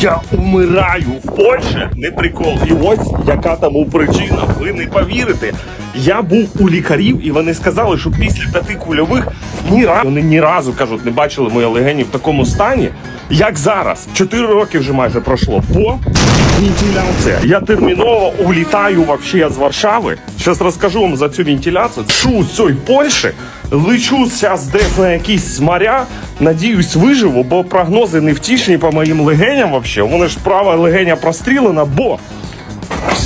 Я умираю в Польщі, не прикол. І ось яка тому причина. Ви не повірите. Я був у лікарів, і вони сказали, що після п'яти кульових ні вони ні разу кажуть, не бачили мої легені в такому стані, як зараз. Чотири роки вже майже пройшло. Бо вентиляція. Я терміново улітаю вообще з Варшави. Зараз розкажу вам за цю вентиляцію. Шу з цієї Польщі, лечу зараз десь на якісь моря. Надіюсь, виживу, бо прогнози не втішні по моїм легеням. Вообще. Мене ж права легеня прострілена, бо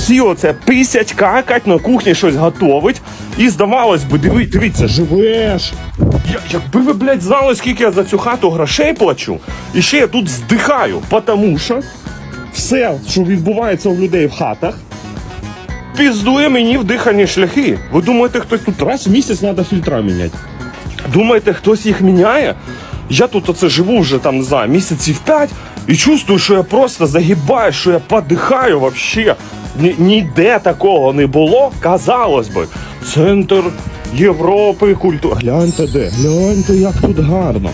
всі оце писять, какать, на кухні щось готовить. І здавалось би, диви, дивіться, живеш. Я, якби ви, блядь, знали, скільки я за цю хату грошей плачу, і ще я тут здихаю, тому що все, що відбувається у людей в хатах, піздує мені в дихальні шляхи. Ви думаєте, хтось тут раз в місяць треба фільтра міняти? Думаєте, хтось їх міняє? Я тут оце живу вже там, не місяців п'ять і чувствую, що я просто загибаю, що я подихаю вообще. Ні, ніде такого не було, казалось би. Центр Європи, культури. Гляньте де, гляньте, як тут гарно.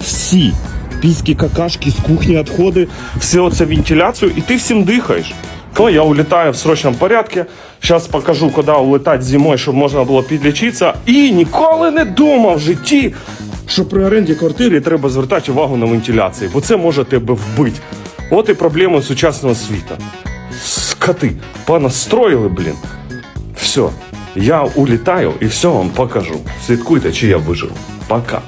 Всі піські какашки з кухні відходи, все оце вентиляцію, і ти всім дихаєш. Коли я улітаю в срочному порядку, зараз покажу, куди улетати зимою, щоб можна було підлічитися. І ніколи не думав в житті, що при оренді квартири треба звертати увагу на вентиляцію, бо це може тебе вбити. От і проблеми сучасного світу. Скоти, понастроїли, блін. Все, я улітаю і все вам покажу. Слідкуйте, чи я вижив. Пока.